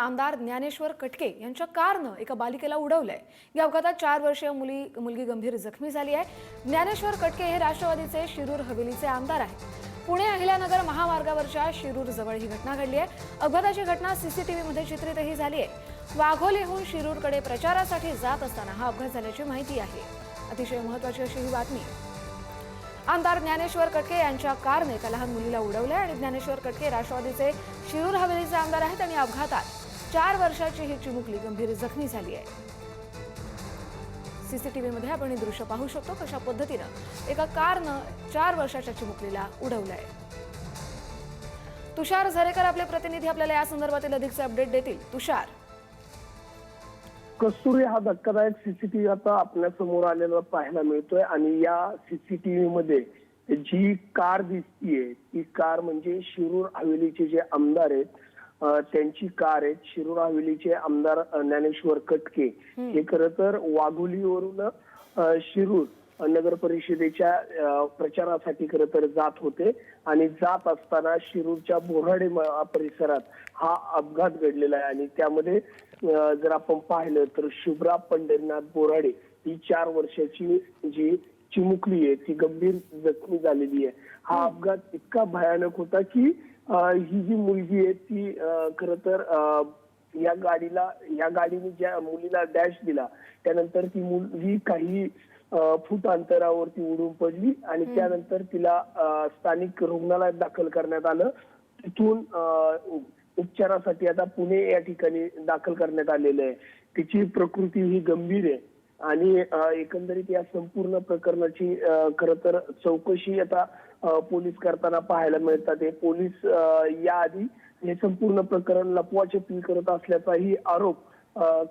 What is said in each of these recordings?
आमदार ज्ञानेश्वर कटके यांच्या कारनं एका बालिकेला उडवलंय. या अपघातात चार वर्षीय मुली मुलगी गंभीर जखमी झाली आहे. ज्ञानेश्वर कटके हे राष्ट्रवादीचे शिरूर हवेलीचे आमदार आहेत. पुणे अहिल्यानगर महामार्गावरच्या शिरूर जवळ ही घटना घडली आहे. अपघाताची घटना सीसीटीव्हीमध्ये चित्रितही झाली आहे. वाघोलीहून शिरूरकडे प्रचारासाठी जात असताना हा अपघात झाल्याची माहिती आहे. अतिशय महत्वाची अशी ही बातमी. आमदार ज्ञानेश्वर कटके यांच्या कारने एका लहान मुलीला उडवलंय आणि ज्ञानेश्वर कटके राष्ट्रवादीचे शिरूर हवेलीचे आमदार आहेत आणि अपघातात चार वर्षाची ही चिमुकली गंभीर जखमी झाली आहे. सीसीटीव्हीमध्ये आपण हे दृश्य पाहू शकतो कशा पद्धतीनं एका कारनं चार वर्षाच्या चिमुकलीला उडवलंय. तुषार झरेकर आपले प्रतिनिधी आपल्याला या संदर्भातील अधिकचे अपडेट देतील. तुषार. कस्तुरी हा धक्कादायक सीसीटीव्ही आता आपल्यासमोर आलेला पाहायला मिळतोय आणि या सीसीटीव्ही मध्ये जी कार दिसतीये ती कार म्हणजे शिरूर हवेलीचे जे आमदार आहेत त्यांची कार आहे शिरूर हवेलीचे आमदार ज्ञानेश्वर कटके. हे खर तर वाघोलीवरून शिरूर नगर परिषदेच्या प्रचारासाठी खर तर जात होते. आणि जात असताना शिरूरच्या बोराडे परिसरात हा अपघात घडलेला आहे. आणि त्यामध्ये जर आपण पाहिलं तर शुभ्रा पंढरीनाथ बोराडे ही चार वर्षाची जी चिमुकली आहे ती गंभीर जखमी झालेली आहे. हा अपघात इतका भयानक होता की ही जी मुलगी आहे ती खर तर या गाडीला या गाडीने ज्या मुलीला डॅश दिला त्यानंतर ती मुलगी काही फूट अंतरावरती उडून पडली आणि त्यानंतर तिला स्थानिक रुग्णालयात दाखल करण्यात आलं. तिथून उपचारासाठी आता पुणे या ठिकाणी दाखल करण्यात आलेलं आहे. तिची प्रकृती ही गंभीर आहे. आणि एकंदरीत या संपूर्ण प्रकरणाची खर तर चौकशी आता पोलीस करताना पाहायला मिळतात. हे पोलीस याआधी हे संपूर्ण प्रकरण लपवाछपवी करत असल्याचाही आरोप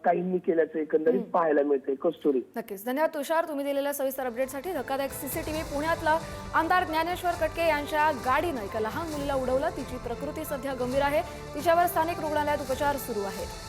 काहींनी केल्याचं एकंदरीत पाहायला मिळतंय. कस्तुरी. नक्कीच. धन्यवाद तुषार. तुम्ही दिलेल्या सविस्तर अपडेटसाठी धक्कादायक सीसीटीव्ही पुण्यातलं आमदार ज्ञानेश्वर कटके यांच्या गाडीनं एका लहान मुलीला उडवलं. तिची प्रकृती सध्या गंभीर आहे. तिच्यावर स्थानिक रुग्णालयात उपचार सुरू आहेत.